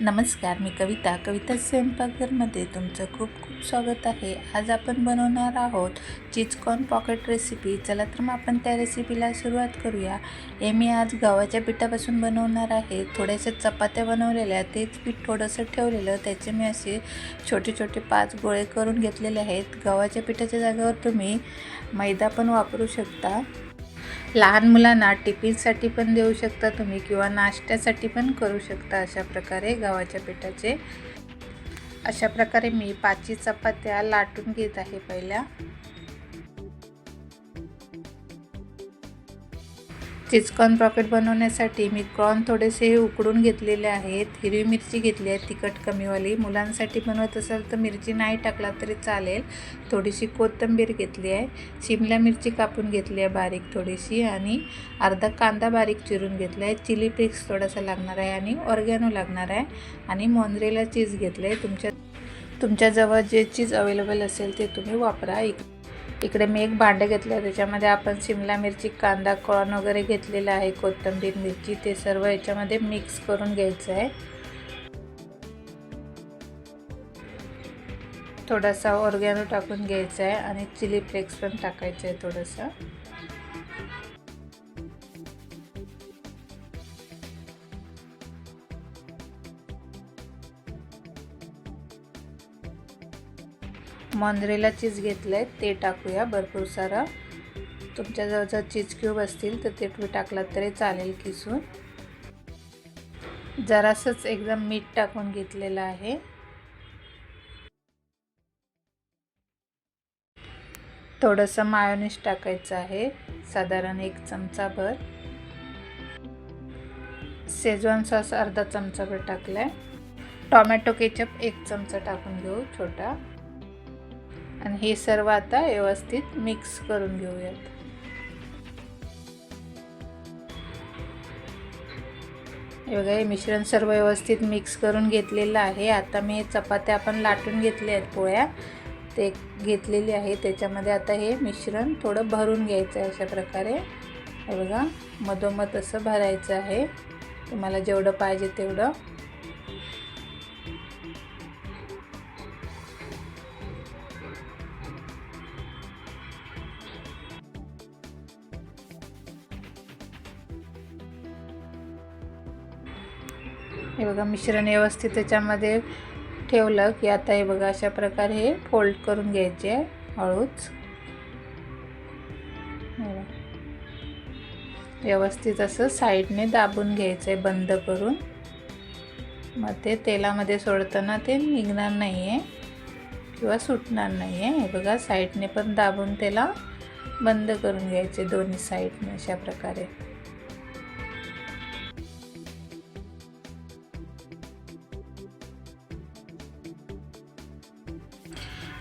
नमस्कार मी कविता. कविता स्वयंपाकघरमध्ये तुमचं खूप खूप स्वागत आहे. आज आपण बनवणार आहोत चिचकॉर्न पॉकेट रेसिपी. चला तर मग आपण त्या रेसिपीला सुरुवात करूया. हे मी आज गव्हाच्या पिठापासून बनवणार आहे. थोड्याशा चपात्या बनवलेल्या तेच पीठ थोडंसं ठेवलेलं. त्याचे मी असे छोटे छोटे पाच गोळे करून घेतलेले आहेत. गव्हाच्या पिठाच्या जागेवर तुम्ही मैदा पण वापरू शकता. लहान मुलांना टिफिनसाठी पण देऊ शकता तुम्ही किंवा नाश्त्यासाठी पण करू शकता अशा प्रकारे गव्हाच्या पिठाचे. अशा प्रकारे मी पाचवी चपात्या लाटून घेत आहे पहिल्या. चिचकॉर्न पॉकेट बनवण्यासाठी मी कॉर्न थोडेसे उकडून घेतलेले आहेत. हिरवी मिरची घेतली आहे तिखट कमीवाली. मुलांसाठी बनवत असाल तर मिरची नाही टाकला तरी चालेल. थोडीशी कोथिंबीर घेतली आहे. शिमला मिरची कापून घेतली आहे बारीक थोडीशी आणि अर्धा कांदा बारीक चिरून घेतला आहे. चिली फ्लेक्स थोडासा लागणार आहे आणि ऑर्गॅनो लागणार आहे. आणि मोंद्रेला चीज घेतलं आहे तुमच्या तुमच्याजवळ जे चीज अवेलेबल असेल ते तुम्ही वापरा. इकडे इकडे मी एक भांडं घेतलं आहे. त्याच्यामध्ये आपण शिमला मिरची कांदा कॉर्न वगैरे घेतलेला आहे. कोथिंबीर मिरची ते सर्व याच्यामध्ये मिक्स करून घ्यायचं आहे. थोडासा ऑर्गॅनो टाकून घ्यायचा आहे आणि चिली फ्लेक्स पण टाकायचं आहे थोडंसं. मॉन्द्रेला चीज घेतलं आहे ते टाकूया भरपूर सारं. तुमच्याजवळ जर चीज क्यूब असतील तर ते तुम्ही टाकलात तरी चालेल किसून. जरासंच एकदम मीठ टाकून घेतलेलं आहे. थोडंसं मायोनिश टाकायचं आहे साधारण एक चमचाभर. शेजवान सॉस अर्धा चमचाभर टाकला आहे टॉमॅटो केचप एक चमचा टाकून घेऊ छोटा. आणि हे सर्व आता व्यवस्थित मिक्स करून घेऊयात. हे बघा हे मिश्रण सर्व व्यवस्थित मिक्स करून घेतलेलं आहे. आता मी चपात्या आपण लाटून घेतल्या आहेत पोळ्या. ते घेतलेली आहे. त्याच्यामध्ये आता हे मिश्रण थोडं भरून घ्यायचं आहे अशा प्रकारे. हे बघा मधोमध असं भरायचं आहे. तुम्हाला जेवढं पाहिजे तेवढं. हे बघा मिश्रण व्यवस्थित त्याच्यामध्ये ठेवलं की आता हे बघा अशा प्रकारे हे फोल्ड करून घ्यायचे आहे हळूच व्यवस्थित असं साईडने दाबून घ्यायचं आहे बंद करून. मग ते तेलामध्ये सोडताना ते निघणार नाही आहे किंवा सुटणार नाही आहे हे बघा साईडने पण दाबून त्याला बंद करून घ्यायचे दोन्ही साईडने अशा प्रकारे.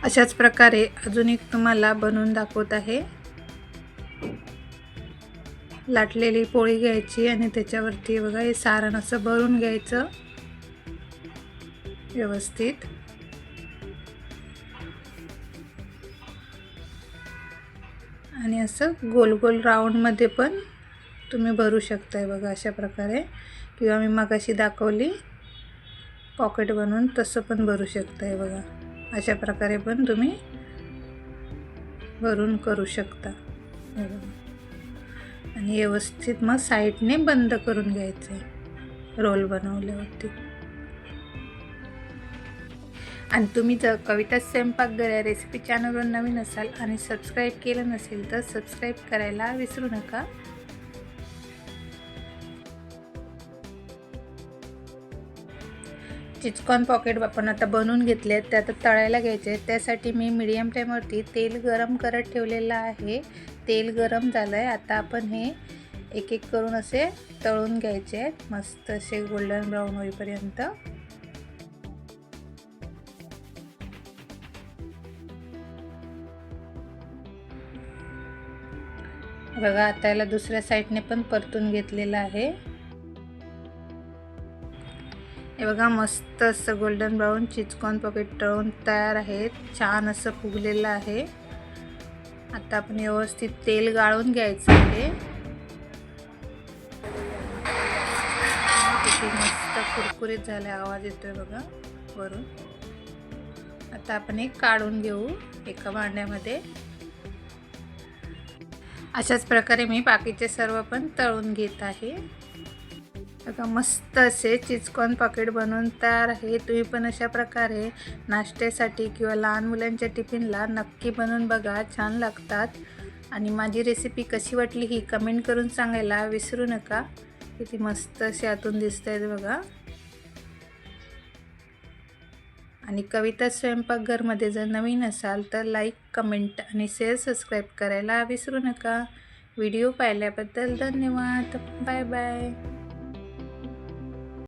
अशाच प्रकारे अजून एक तुम्हाला बनवून दाखवत आहे. लाटलेली पोळी घ्यायची आणि त्याच्यावरती बघा हे सारण असं भरून घ्यायचं. व्यवस्थित. आणि असं गोल गोल राऊंडमध्ये पण तुम्ही भरू शकताय बघा अशा प्रकारे. किंवा मी मगाशी दाखवली पॉकेट बनवून तसं पण भरू शकताय बघा. अशा प्रकारे पण तुम्ही भरून करू शकता. आणि व्यवस्थित मग साईडने बंद करून घ्यायचं आहे रोल बनवल्यावरती. आणि तुम्ही जर कविता स्वयंपाकघर या रेसिपी चॅनलवर नवीन असाल आणि सबस्क्राईब केलं नसेल तर सबस्क्राईब करायला विसरू नका. चिचकॉन पॉकेट आपण आता बनवून घेतले आहेत ते आता तळायला घ्यायचे आहेत. त्यासाठी मी मिडियम फ्लेमवरती तेल गरम करत ठेवलेलं आहे. तेल गरम झालं आहे आता आपण हे एक एक करून असे तळून घ्यायचे आहेत. मस्त असे गोल्डन ब्राऊन होईपर्यंत. बघा आता याला दुसऱ्या साईडने पण परतून घेतलेलं आहे. हे बघा मस्त असं गोल्डन ब्राऊन चिचकॉन पॉकेट तळून तयार आहेत. छान असं फुगलेलं आहे. आता आपण व्यवस्थित तेल गाळून घ्यायचं आहे. किती मस्त कुरकुरीत झाले आवाज येतोय बघा वरून. आता आपण एक काढून घेऊ एका भांड्यामध्ये. अशाच प्रकारे मी बाकीचे सर्व पण तळून घेत आहे. बघा मस्त असे चिचकॉन पॉकेट बनवून तयार आहे. तुम्ही पण अशा प्रकारे नाश्त्यासाठी किंवा लहान मुलांच्या टिफिनला नक्की बनवून बघा छान लागतात. आणि माझी रेसिपी कशी वाटली ही कमेंट करून सांगायला विसरू नका. किती मस्त असे आतून दिसत आहेत बघा. आणि कविता स्वयंपाकघरमध्ये जर नवीन असाल तर लाईक कमेंट आणि शेअर सबस्क्राईब करायला विसरू नका. व्हिडिओ पाहिल्याबद्दल धन्यवाद. Bye bye